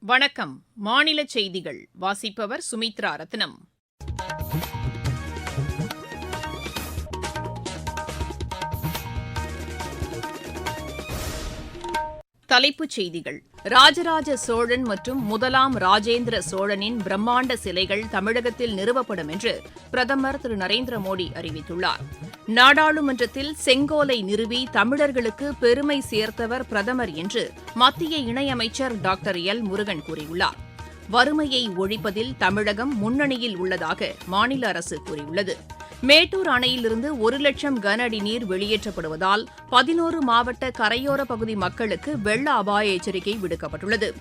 வணக்கம். மாநில செய்திகள் வாசிப்பவர் சுமித்ரா ரத்னம். தலைப்புச் செய்திகள். ராஜராஜ சோழன் மற்றும் முதலாம் ராஜேந்திர சோழனின் பிரம்மாண்ட சிலைகள் தமிழகத்தில் நிறுவப்படும் என்று பிரதமர் திரு நரேந்திர மோடி அறிவித்துள்ளார். நாடாளுமன்றத்தில் செங்கோலை நிறுவி தமிழர்களுக்கு பெருமை சேர்த்தவர் பிரதமர் என்று மத்திய இணையமைச்சர் டாக்டர் எல். முருகன் கூறியுள்ளார். வறுமையை ஒழிப்பதில் தமிழகம் முன்னணியில் உள்ளதாக மாநில அரசு கூறியுள்ளது. மேட்டூர் அணையிலிருந்து ஒரு லட்சம் கன அடி நீர் வெளியேற்றப்படுவதால் பதினோரு மாவட்ட கரையோர பகுதி மக்களுக்கு வெள்ள அபாய எச்சரிக்கை விடுக்கப்பட்டுள்ளது.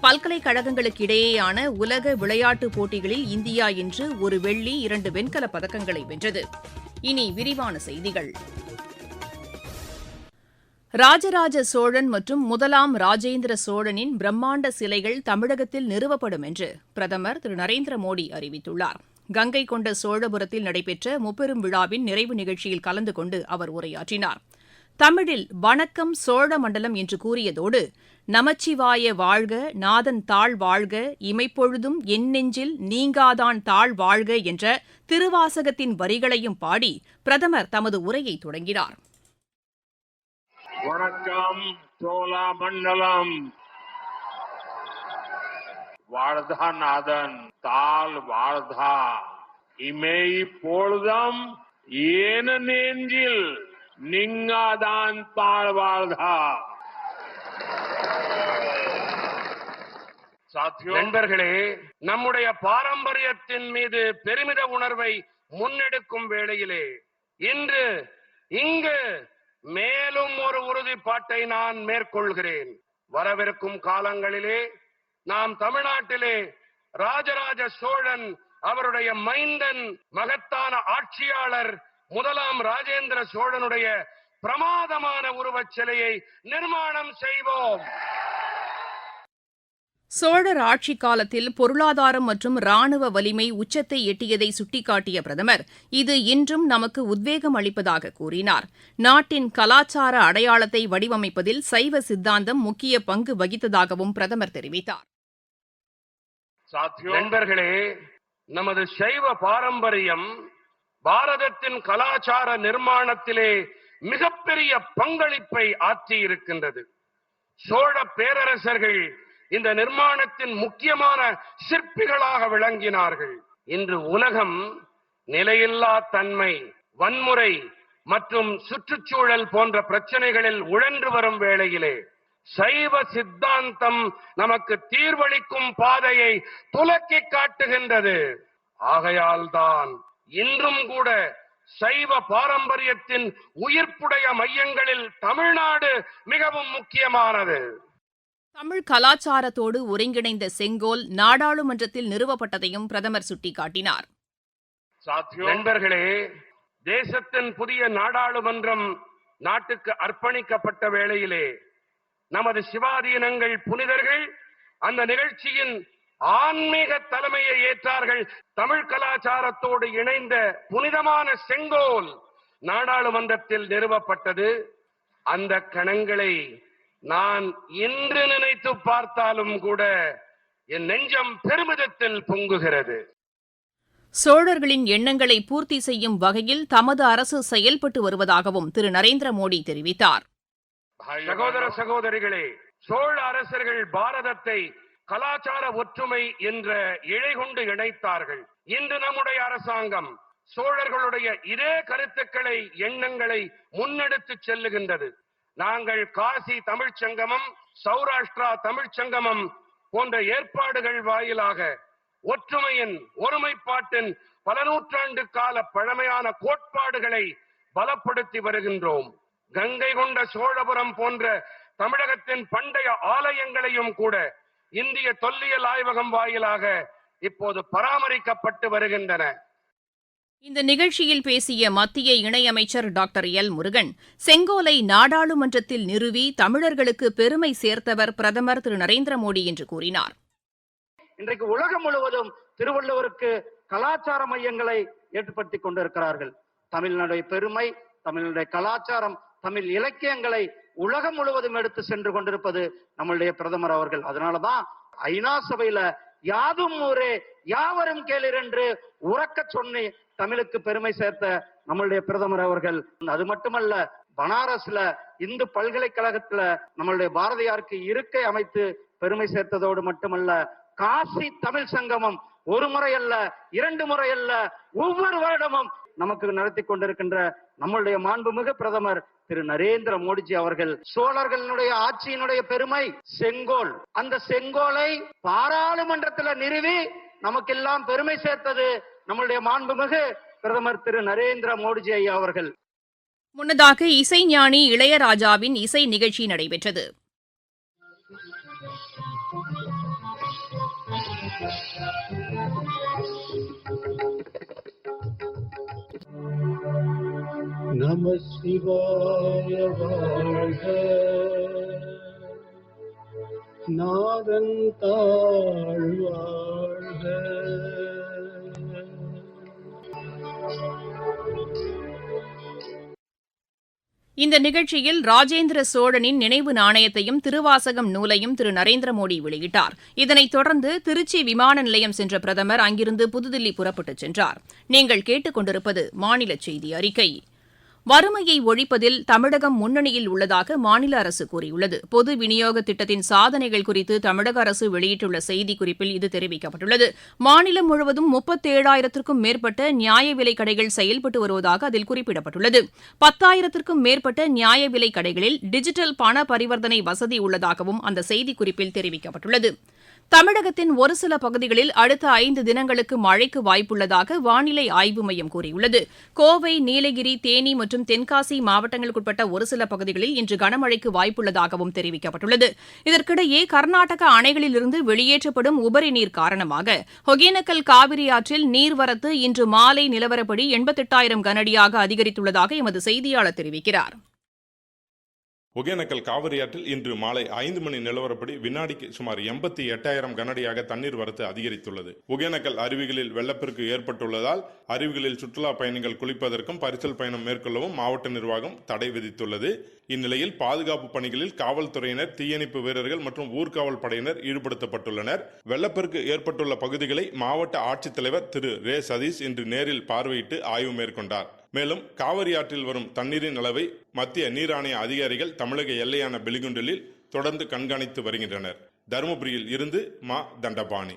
பல்கலைக்கழகங்களுக்கு இடையேயான உலக விளையாட்டுப் போட்டிகளில் இந்தியா இன்று ஒரு வெள்ளி இரண்டு வெண்கலப் பதக்கங்களை வென்றது. இனி விரிவான செய்திகள். ராஜராஜ சோழன் மற்றும் முதலாம் ராஜேந்திர சோழனின் பிரம்மாண்ட சிலைகள் தமிழகத்தில் நிறுவப்படும் என்று பிரதமர் திரு நரேந்திர மோடி அறிவித்துள்ளார். கங்கை கொண்ட சோழபுரத்தில் நடைபெற்ற முப்பெரும் விழாவின் நிறைவு நிகழ்ச்சியில் கலந்து கொண்டு அவர் உரையாற்றினார். தமிழில் வணக்கம் சோழ மண்டலம் என்று கூறியதோடு நமச்சிவாய வாழ்க நாதன் தாழ் வாழ்க இமைப்பொழுதும் என் நெஞ்சில் நீங்காதான் தாழ் வாழ்க என்ற திருவாசகத்தின் வரிகளையும் பாடி பிரதமர் தமது உரையை தொடங்கினார். வணக்கம் சோழா மண்டலம். வாழ்தா நாதன் தால் வாழ்தா இமை பொழுதம் ஏன நெஞ்சில் நீங்காதான் தாழ் வாழ்தா நண்பர்களே நம்முடைய பாரம்பரியத்தின் மீது பெருமித உணர்வை முன்னெடுக்கும் வேளையிலே இன்று இங்கு மேலும் ஒரு உறுதிப்பாட்டை நான் மேற்கொள்கிறேன். வரவிருக்கும் காலங்களிலே நாம் தமிழ்நாட்டிலே ராஜராஜ சோழன் அவருடைய மைந்தன் மகத்தான ஆட்சியாளர் முதலாம் ராஜேந்திர சோழனுடைய பிரமாதமான உருவச் சிலையை நிர்மாணம் செய்வோம். சோழர் ஆட்சி காலத்தில் பொருளாதாரம் மற்றும் ராணுவ வலிமை உச்சத்தை எட்டியதை சுட்டிக்காட்டிய பிரதமர் இது இன்றும் நமக்கு உத்வேகம் அளிப்பதாக கூறினார். நாட்டின் கலாச்சார அடையாளத்தை வடிவமைப்பதில் சைவ சித்தாந்தம் முக்கிய பங்கு வகித்ததாகவும் பிரதமர் தெரிவித்தார். சாத்தியம் நண்பர்களே நமது சைவ பாரம்பரியம் பாரதத்தின் கலாச்சார நிர்மாணத்திலே மிகப்பெரிய பங்களிப்பை ஆற்றி இருக்கின்றது. சோழ பேரரசர்கள் இந்த நிர்மாணத்தின் முக்கியமான சிற்பிகளாக விளங்கினார்கள். இன்று உலகம் நிலையில்லா தன்மை வன்முறை மற்றும் சுற்றுச்சூழல் போன்ற பிரச்சனைகளில் உழன்று வரும் வேளையிலே சைவ சித்தாந்தம் நமக்கு தீர்வளிக்கும் பாதையை துலக்கி காட்டுகின்றது. ஆகையால்தான் இன்றும் கூட சைவ பாரம்பரியத்தின் உயிர்ப்புடைய மையங்களில் தமிழ்நாடு மிகவும் முக்கியமானது. தமிழ் கலாச்சாரத்தோடு ஒருங்கிணைந்த செங்கோல் நாடாளுமன்றத்தில் நிறுவப்பட்டதையும் பிரதமர் சுட்டிக்காட்டினார். நண்பர்களே தேசத்தின் புதிய நாடாளுமன்றம் நாட்டுக்கு அர்ப்பணிக்கப்பட்ட வேளையிலே நமது சிவாதீனங்கள் புனிதர்கள் அந்த நிகழ்ச்சியின் ஆன்மீக தலைமையை ஏற்றார்கள். தமிழ் கலாச்சாரத்தோடு இணைந்த புனிதமான செங்கோல் நாடாளுமன்றத்தில் நிறுவப்பட்டது. அந்த கணங்களை நான் இன்று நினைத்து பார்த்தாலும் கூட என் நெஞ்சம் பெருமிதத்தில் பொங்குகிறது. சோழர்களின் எண்ணங்களை பூர்த்தி செய்யும் வகையில் தமது அரசு செயல்பட்டு வருவதாகவும் திரு நரேந்திர மோடி தெரிவித்தார். சகோதர சகோதரிகளே சோழ அரசர்கள் பாரதத்தை கலாச்சார ஒற்றுமை என்ற இழை கொண்டு இணைத்தார்கள். இன்று நம்முடைய அரசாங்கம் சோழர்களுடைய இதே கருத்துக்களை எண்ணங்களை முன்னெடுத்து செல்லுகின்றது. நாங்கள் காசி தமிழ்ச் சங்கமம் சௌராஷ்டிரா தமிழ்ச் சங்கமம் போன்ற ஏற்பாடுகள் வாயிலாக ஒற்றுமையின் ஒருமைப்பாட்டின் பல நூற்றாண்டு கால பழமையான கோட்பாடுகளை பலப்படுத்தி வருகின்றோம். கங்கை கொண்ட சோழபுரம் போன்ற தமிழகத்தின் பண்டைய ஆலயங்களையும் கூட இந்திய தொல்லியல் ஆய்வகம் வாயிலாக இப்போது பராமரிக்கப்பட்டு வருகின்றன. இந்த நிகழ்ச்சியில் பேசிய மத்திய இணையமைச்சர் டாக்டர் எல் முருகன் செங்கோலை நாடாளுமன்றத்தில் நிறுவி தமிழர்களுக்கு பெருமை சேர்த்தவர் பிரதமர் திரு. நரேந்திர மோடி என்று கூறினார். இன்றைக்கு உலகம் முழுவதும் திருவள்ளுவருக்கு கலாச்சார மையங்களை ஏற்படுத்தி கொண்டிருக்கிறார்கள். தமிழினுடைய பெருமை தமிழினுடைய கலாச்சாரம் தமிழ் இலக்கியங்களை உலகம் முழுவதும் எடுத்து சென்று கொண்டிருப்பது நம்மளுடைய பிரதமர் அவர்கள். அதனாலதான் ஐநா சபையில யாதும் ஊரே யாவரும் கேளிர் என்று உறக்க சொன்னி தமிழுக்கு பெருமை சேர்த்த நம்மளுடைய பிரதமர் அவர்கள். அது மட்டுமல்ல பனாரஸ்ல இந்து பல்கலைக்கழகத்துல நம்மளுடைய பாரதியாருக்கு இருக்கை அமைத்து பெருமை சேர்த்ததோடு மட்டுமல்ல காசி தமிழ் சங்கமம் ஒரு முறை அல்ல இரண்டு முறை அல்ல ஒவ்வொரு வருடமும் நமக்கு நடத்தி கொண்டிருக்கின்ற நம்மளுடைய மாண்புமிகு பிரதமர் திரு நரேந்திர மோடிஜி அவர்கள். சோழர்களினுடைய ஆட்சியினுடைய பெருமை செங்கோல். அந்த செங்கோலை பாராளுமன்றத்துல நிறுவி நமக்கெல்லாம் பெருமை சேர்த்தது நம்மளுடைய மாண்புமிகு பிரதமர் திரு நரேந்திர மோடிஜி ஐயா அவர்கள். முன்னதாக இசைஞானி இளையராஜாவின் இசை நிகழ்ச்சி நடைபெற்றது. நம சிவாய வாழ்க. நாதன் தாழ்வாழ்க இந்த நிகழ்ச்சியில் ராஜேந்திர சோழனின் நினைவு நாணயத்தையும் திருவாசகம் நூலையும் திரு நரேந்திர மோடி வெளியிட்டார். இதனைத் தொடர்ந்து திருச்சி விமான நிலையம் சென்ற பிரதமர் அங்கிருந்து புதுதில்லி புறப்பட்டுச் சென்றார். நீங்கள் கேட்டுக் கொண்டிருப்பது மாநில செய்தி அறிக்கை. வறுமையை ஒழிப்பதில் தமிழகம் முன்னணியில் உள்ளதாக மாநில அரசு கூறியுள்ளது. பொது விநியோக திட்டத்தின் சாதனைகள் குறித்து தமிழக அரசு வெளியிட்டுள்ள செய்திக்குறிப்பில் இது தெரிவிக்கப்பட்டுள்ளது. மாநிலம் முழுவதும் முப்பத்தேழாயிரத்திற்கும் மேற்பட்ட நியாய விலை கடைகள் செயல்பட்டு வருவதாக அதில் குறிப்பிடப்பட்டுள்ளது. பத்தாயிரத்திற்கும் மேற்பட்ட நியாய விலை கடைகளில் டிஜிட்டல் பண பரிவர்த்தனை வசதி உள்ளதாகவும் அந்த செய்திக்குறிப்பில் தெரிவிக்கப்பட்டுள்ளது. தமிழகத்தின் ஒரு சில பகுதிகளில் அடுத்த ஐந்து தினங்களுக்கு மழைக்கு வாய்ப்புள்ளதாக வானிலை ஆய்வு மையம் கூறியுள்ளது. கோவை நீலகிரி தேனி மற்றும் தென்காசி மாவட்டங்களுக்குட்பட்ட ஒரு சில பகுதிகளில் இன்று கனமழைக்கு வாய்ப்புள்ளதாகவும் தெரிவிக்கப்பட்டுள்ளது. இதற்கிடையே கர்நாடக அணைகளிலிருந்து வெளியேற்றப்படும் உபரி நீர் காரணமாக ஒகேனக்கல் காவிரி ஆற்றில் நீர்வரத்து இன்று மாலை நிலவரப்படி எண்பத்தெட்டாயிரம் கனஅடியாக அதிகரித்துள்ளதாக எமது செய்தியாளர் தெரிவிக்கிறார். ஒகேனக்கல் காவிரி ஆற்றில் இன்று மாலை ஐந்து மணி நிலவரப்படி வினாடிக்கு சுமார் எண்பத்தி எட்டாயிரம் கனடியாக தண்ணீர் வரத்து அதிகரித்துள்ளது. ஒகேனக்கல் அருவிகளில் வெள்ளப்பெருக்கு ஏற்பட்டுள்ளதால் அருவிகளில் சுற்றுலா பயணிகள் குளிப்பதற்கும் பரிசல் பயணம் மேற்கொள்ளவும் மாவட்ட நிர்வாகம் தடை விதித்துள்ளது. இந்நிலையில் பாதுகாப்பு பணிகளில் காவல்துறையினர் தீயணைப்பு வீரர்கள் மற்றும் ஊர்காவல் படையினர் ஈடுபடுத்தப்பட்டுள்ளனர். வெள்ளப்பெருக்கு ஏற்பட்டுள்ள பகுதிகளை மாவட்ட ஆட்சித்தலைவர் திரு ரே. சதீஷ் இன்று நேரில் பார்வையிட்டு ஆய்வு மேற்கொண்டார். மேலும் காவிரி ஆற்றில் வரும் தண்ணீரின் அளவை மத்திய நீராணைய அதிகாரிகள் தமிழக எல்லையான பெலிகுண்டலில் தொடர்ந்து கண்காணித்து வருகின்றனர். தருமபுரியில் இருந்து மா. தண்டபாணி.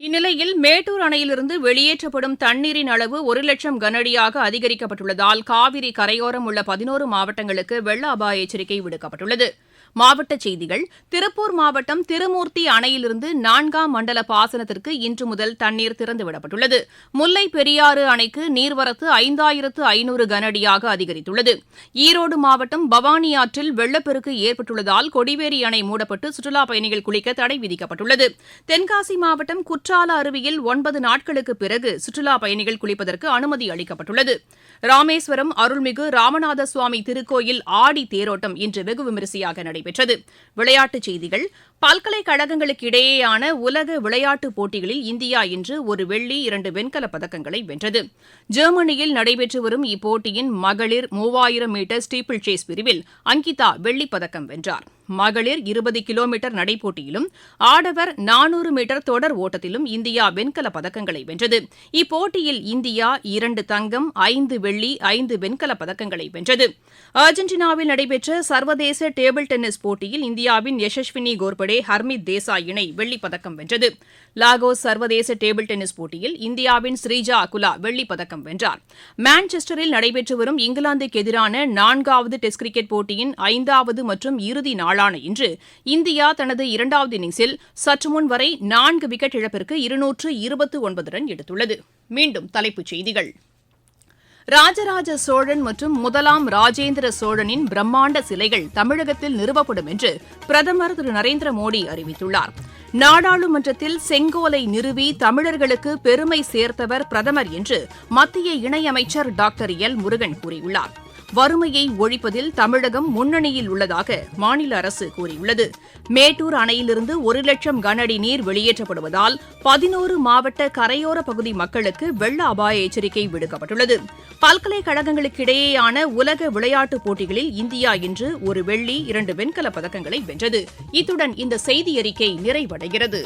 இந்நிலையில் மேட்டூர் அணையிலிருந்து வெளியேற்றப்படும் தண்ணீரின் அளவு ஒரு லட்சம் கனஅடியாக அதிகரிக்கப்பட்டுள்ளதால் காவிரி கரையோரம் உள்ள பதினோரு மாவட்டங்களுக்கு வெள்ள அபாய எச்சரிக்கை விடுக்கப்பட்டுள்ளது. மாவட்டச் செய்திகள். திருப்பூர் மாவட்டம் திருமூர்த்தி அணையிலிருந்து நான்காம் மண்டல பாசனத்திற்கு இன்று முதல் தண்ணீர் திறந்துவிடப்பட்டுள்ளது. முல்லை பெரியாறு அணைக்கு நீர்வரத்து ஐந்தாயிரத்து ஐநூறு கனஅடியாக அதிகரித்துள்ளது. ஈரோடு மாவட்டம் பவானி ஆற்றில் வெள்ளப்பெருக்கு ஏற்பட்டுள்ளதால் கொடிவேரி அணை மூடப்பட்டு சுற்றுலாப் பயணிகள் குளிக்க தடை விதிக்கப்பட்டுள்ளது. தென்காசி மாவட்டம் குற்றால அருவியில் ஒன்பது நாட்களுக்கு பிறகு சுற்றுலாப் பயணிகள் குளிப்பதற்கு அனுமதி அளிக்கப்பட்டுள்ளது. ராமேஸ்வரம் அருள்மிகு ராமநாத சுவாமி திருக்கோயில் ஆடி தேரோட்டம் இன்று வெகு விமரிசையாக நடைபெற்றது. விளையாட்டுச் செய்திகள் பல்கலைக்கழகங்களுக்கு இடையேயான உலக விளையாட்டுப் போட்டிகளில் இந்தியா இன்று ஒரு வெள்ளி இரண்டு வெண்கலப் பதக்கங்களை வென்றது. ஜெர்மனியில் நடைபெற்று வரும் இப்போட்டியின் மகளிர் மூவாயிரம் மீட்டர் ஸ்டீப்பிள் சேஸ் பிரிவில் அங்கிதா வெள்ளிப் பதக்கம் வென்றார். மகளிர் இருபது கிலோமீட்டர் நடைப்போட்டியிலும் ஆடவர் நானூறு மீட்டர் தொடர் ஓட்டத்திலும் இந்தியா வெண்கலப் பதக்கங்களை வென்றது. இப்போட்டியில் இந்தியா இரண்டு தங்கம் ஐந்து வெள்ளி ஐந்து வெண்கலப் பதக்கங்களை வென்றது. அர்ஜென்டினாவில் நடைபெற்ற சர்வதேச டேபிள் டென்னிஸ் போட்டியில் இந்தியாவின் யசஸ்வினி கோர்படே ஹர்மித் தேசாய் இணை வெள்ளிப்பதக்கம் வென்றது. லாகோஸ் சர்வதேச டேபிள் டென்னிஸ் போட்டியில் இந்தியாவின் ஸ்ரீஜா அகுலா வெள்ளிப்பதக்கம் வென்றார். மான்செஸ்டரில் நடைபெற்று வரும் இங்கிலாந்துக்கு எதிரான நான்காவது டெஸ்ட் கிரிக்கெட் போட்டியின் ஐந்தாவது மற்றும் இறுதி நாளான இன்று இந்தியா தனது இரண்டாவது இன்னிங்ஸில் சற்றுமுன் வரை நான்கு விக்கெட் இழப்பிற்கு இருநூற்று இருபத்து ஒன்பது ரன் எடுத்துள்ளது. மீண்டும் தலைப்புச் செய்திகள். ராஜராஜ சோழன் மற்றும் முதலாம் ராஜேந்திர சோழனின் பிரம்மாண்ட சிலைகள் தமிழகத்தில் நிறுவப்படும் என்று பிரதமர் திரு நரேந்திர மோடி அறிவித்துள்ளார். நாடாளுமன்றத்தில் செங்கோலை நிறுவி தமிழர்களுக்கு பெருமை சேர்த்தவர் பிரதமர் என்று மத்திய இணையமைச்சர் டாக்டர் எல் முருகன் கூறியுள்ளார். வறுமையை ஒழிப்பதில் தமிழகம் முன்னணியில் உள்ளதாக மாநில அரசு கூறியுள்ளது. மேட்டூர் அணையிலிருந்து ஒரு லட்சம் கனஅடி நீர் வெளியேற்றப்படுவதால் பதினோரு மாவட்ட கரையோர பகுதி மக்களுக்கு வெள்ள அபாய எச்சரிக்கை விடுக்கப்பட்டுள்ளது. பல்கலைக்கழகங்களுக்கிடையேயான உலக விளையாட்டுப் போட்டிகளில் இந்தியா இன்று ஒரு வெள்ளி இரண்டு வெண்கலப் பதக்கங்களை வென்றது. இத்துடன் இந்த செய்தி அறிக்கை நிறைவடைகிறது.